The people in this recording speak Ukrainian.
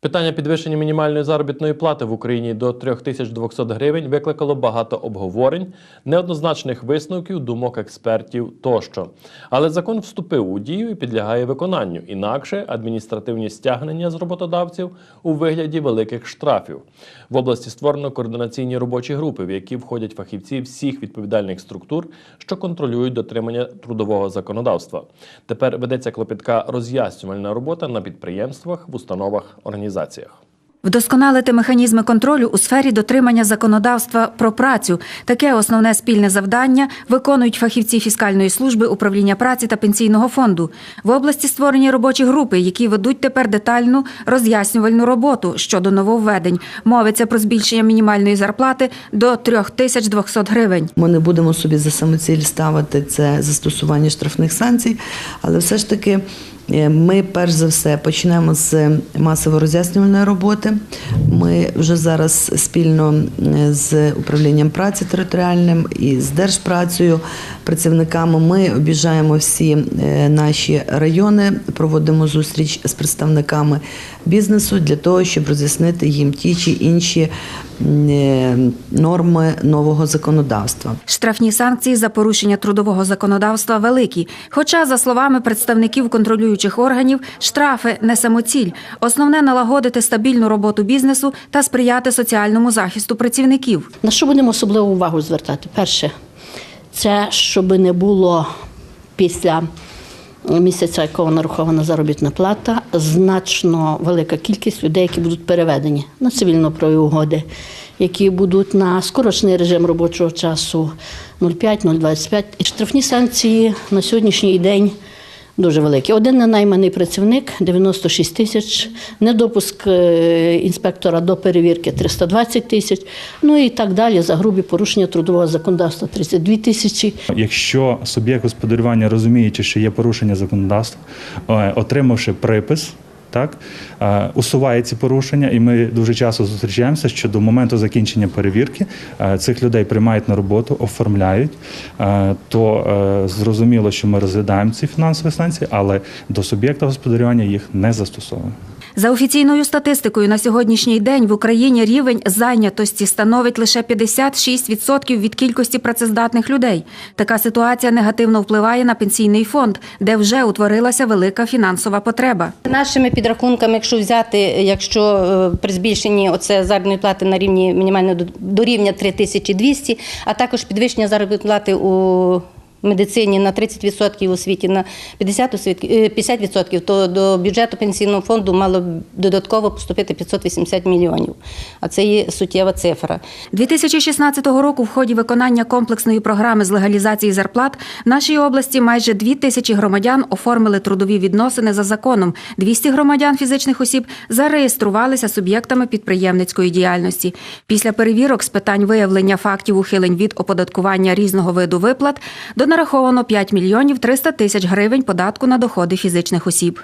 Питання підвищення мінімальної заробітної плати в Україні до 3200 гривень викликало багато обговорень, неоднозначних висновків, думок експертів тощо. Але закон вступив у дію і підлягає виконанню. Інакше адміністративні стягнення з роботодавців у вигляді великих штрафів. В області створено координаційні робочі групи, в які входять фахівці всіх відповідальних структур, що контролюють дотримання трудового законодавства. Тепер ведеться клопітка роз'яснювальна робота на підприємствах, в установах, організаціях. Вдосконалити механізми контролю у сфері дотримання законодавства про працю. Таке основне спільне завдання виконують фахівці фіскальної служби управління праці та пенсійного фонду. В області створені робочі групи, які ведуть тепер детальну роз'яснювальну роботу щодо нововведень. Мовиться про збільшення мінімальної зарплати до 3200 гривень. Ми не будемо собі за самоціль ставити це застосування штрафних санкцій, але все ж таки ми перш за все почнемо з масово роз'яснювальної роботи. Ми вже зараз спільно е, з управлінням праці територіальним і з держпрацею працівниками ми обіжаємо всі е, наші райони, проводимо зустріч з представниками бізнесу для того, щоб роз'яснити їм ті чи інші е, норми нового законодавства. Штрафні санкції за порушення трудового законодавства великі. Хоча, за словами представників контролюючих органів, штрафи не самоціль. Основне налагодити стабільну роботу бізнесу та сприяти соціальному захисту працівників. На що будемо особливу увагу звертати? Перше, це щоб не було після місяця, якого нарахована заробітна плата, значно велика кількість людей, які будуть переведені на цивільно-правові угоди, які будуть на скорочений режим робочого часу 0,5-0,25. І штрафні санкції на сьогоднішній день. Дуже великі. Один ненайманий працівник 96 тисяч, недопуск е, інспектора до перевірки 320 тисяч, ну і так далі за грубі порушення трудового законодавства 32 тисячі. Якщо суб'єкт господарювання розуміючи, що є порушення законодавства, е, отримавши припис. Так усуває ці порушення, і ми дуже часто зустрічаємося, що до моменту закінчення перевірки цих людей приймають на роботу, оформляють. То е, зрозуміло, що ми розглядаємо ці фінансові санкції, але до суб'єкта господарювання їх не застосовуємо. За офіційною статистикою, на сьогоднішній день в Україні рівень зайнятості становить лише 56% від кількості працездатних людей. Така ситуація негативно впливає на пенсійний фонд, де вже утворилася велика фінансова потреба. Нашими підрахунками, якщо взяти, якщо е, при збільшенні оце заробітної плати на рівні мінімальної до- до рівня 3200, а також підвищення заробітної плати у медицині на 30%, у освіті на 50%, освіт- е, 50%, то до бюджету пенсійного фонду мало додатково поступити 580 мільйонів. А це є суттєва цифра. 2016 року в ході виконання комплексної програми з легалізації зарплат в нашій області майже 2 тисячі громадян оформили трудові відносини за законом. 200 громадян фізичних осіб зареєструвалися суб'єктами підприємницької діяльності. Після перевірок з питань виявлення фактів ухилень від оподаткування різного виду виплат донараховано 5 мільйонів 300 тисяч гривень податку на доходи фізичних осіб.